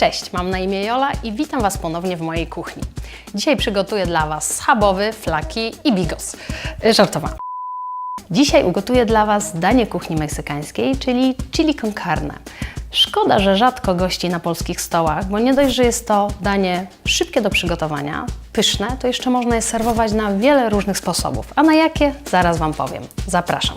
Cześć, mam na imię Jola i witam Was ponownie w mojej kuchni. Dzisiaj przygotuję dla Was schabowy, flaki i bigos. Y, Żartowałam. Dzisiaj ugotuję dla Was danie kuchni meksykańskiej, czyli chili con carne. Szkoda, że rzadko gości na polskich stołach, bo nie dość, że jest to danie szybkie do przygotowania, pyszne, to jeszcze można je serwować na wiele różnych sposobów. A na jakie? Zaraz Wam powiem. Zapraszam.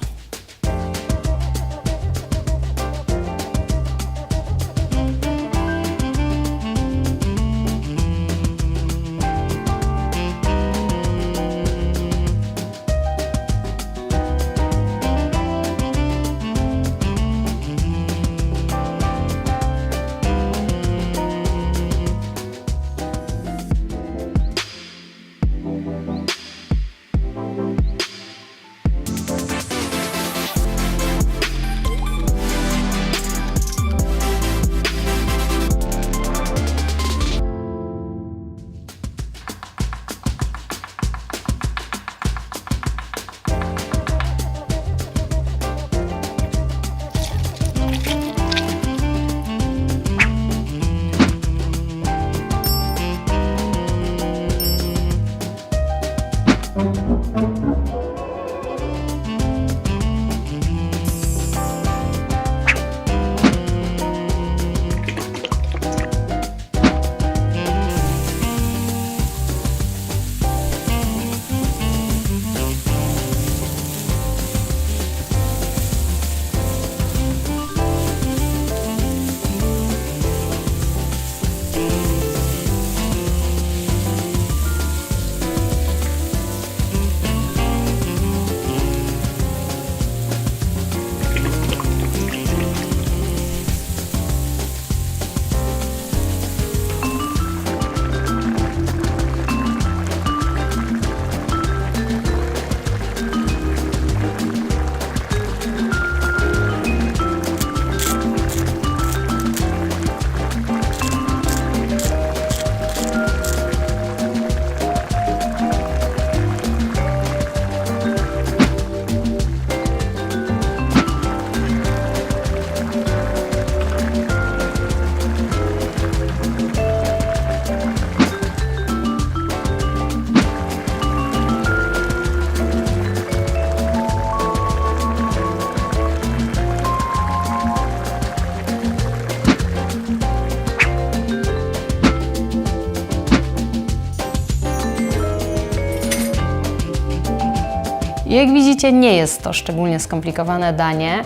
Jak widzicie, nie jest to szczególnie skomplikowane danie.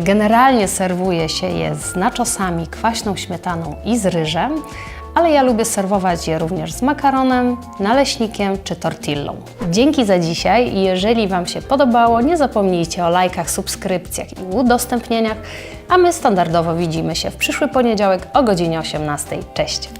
Generalnie serwuje się je z naczosami, kwaśną śmietaną i z ryżem, ale ja lubię serwować je również z makaronem, naleśnikiem czy tortillą. Dzięki za dzisiaj jeżeli Wam się podobało, nie zapomnijcie o lajkach, subskrypcjach i udostępnieniach, a my standardowo widzimy się w przyszły poniedziałek o godzinie 18. Cześć!